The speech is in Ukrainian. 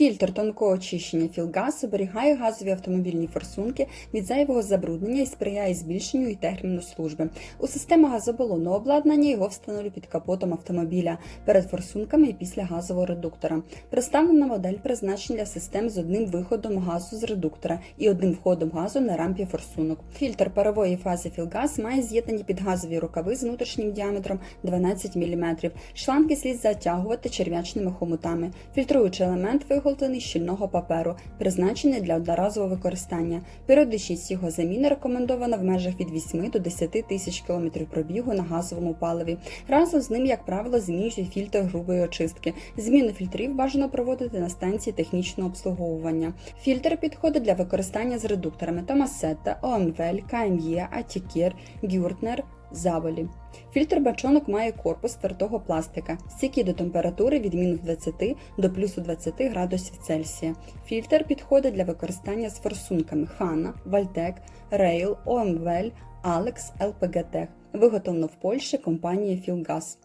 Фільтр тонкого очищення Філгаз оберігає газові автомобільні форсунки від зайвого забруднення і сприяє збільшенню і терміну служби. У систему газобалонного обладнання його встановлюють під капотом автомобіля перед форсунками і після газового редуктора. Представлена модель призначена для систем з одним виходом газу з редуктора і одним входом газу на рампі форсунок. Фільтр парової фази Філгаз має з'єднані підгазові рукави з внутрішнім діаметром 12 мм. Шланги слід затягувати черв'ячними хомутами. Фільтруючий елемент виготовлений з щільного паперу, призначений для одноразового використання. Періодичність його заміни рекомендована в межах від 8 до 10 тисяч км пробігу на газовому паливі. Разом з ним, як правило, змінюють фільтр грубої очистки. Зміну фільтрів бажано проводити на станції технічного обслуговування. Фільтр підходить для використання з редукторами Томасетта, ОМВЛ, КМЄ, Атікер, Гюртнер, Заволі. Фільтр бачонок має корпус твердого пластика, стійкий до температури від мінус 20 до плюсу 20 градусів Цельсія. Фільтр підходить для використання з форсунками Хана, Вальтек, Рейл, ОМВЛ, Алекс, ЛПГТ. Виготовлено в Польщі компанією Філгаз.